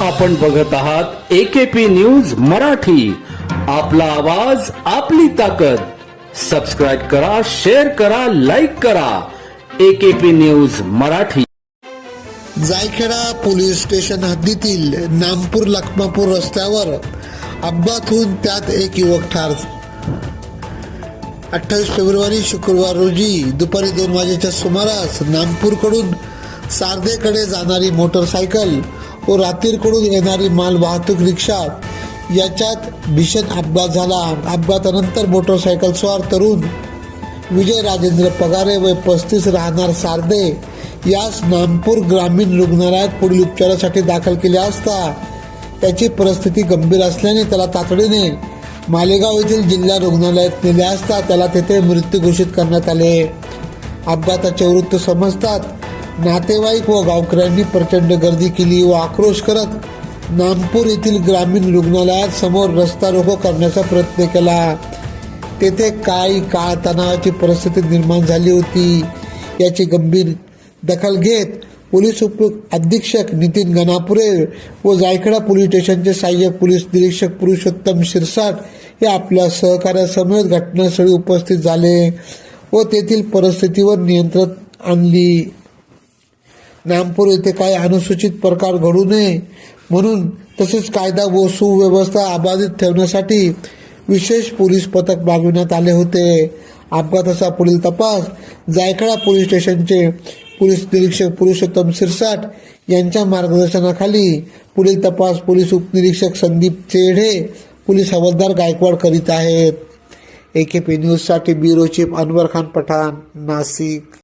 आपण बघत आहात एकेपी न्यूज मराठी. आपला आवाज आपली ताकद. सबस्क्राईब करा शेअर करा लाईक करा. AKP news Marathi. Jaikheda police station हद्दीतील नामपूर लखमापूर रस्त्यावर अपघात होऊन त्यात एक युवक ठार अठ्ठावीस फेब्रुवारी शुक्रवार रोजी दुपारी दोन वाजेच्या सुमारास नामपूरकडून सारदेकडे जाणारी मोटरसायकल व रात्रीकडून येणारी माल वाहतूक रिक्षा याच्यात भीषण अपघात झाला. अपघातानंतर मोटरसायकल स्वार तरुण विजय राजेंद्र पगारे व पस्तीस राहणार सारदे यास नामपूर ग्रामीण रुग्णालयात पुढील उपचारासाठी दाखल केले असता त्याची परिस्थिती गंभीर असल्याने त्याला तातडीने मालेगाव येथील जिल्हा रुग्णालयात नेले असता त्याला तेथे मृत्यू घोषित करण्यात आले. अपघाताचे वृत्त समजतात नातेवाईक व गावकऱ्यांनी प्रचंड गर्दी केली व आक्रोश करत नामपूर येथील ग्रामीण रुग्णालयात समोर रस्ता रोको करण्याचा प्रयत्न केला. तेथे काही काळ तणावाची परिस्थिती निर्माण झाली होती. याची गंभीर दखल घेत पोलीस उप अधीक्षक नितीन गणापुरे व जायखेडा पोलीस स्टेशनचे सहाय्यक पोलीस निरीक्षक पुरुषोत्तम शिरसाट हे आपल्या सहकार्यासमवेत घटनास्थळी उपस्थित झाले व तेथील परिस्थितीवर नियंत्रण आणली. नामपूर येथे काही अनुसूचित प्रकार घडू नये. म्हणून तसेच कायदा व सुव्यवस्था अबाधित ठेवण्यासाठी विशेष पोलीस पथक मागविण्यात आले होते. अपघाताचा पुढील तपास जायखळा पोलीस स्टेशनचे पोलीस निरीक्षक पुरुषोत्तम सिरसाट यांच्या मार्गदर्शनाखाली पुढील तपास पोलीस उपनिरीक्षक संदीप चेढे पोलीस हवालदार गायकवाड करीत आहेत. ए के पी न्यूजसाठी ब्युरो चीफ अनवर खान पठाण नाशिक.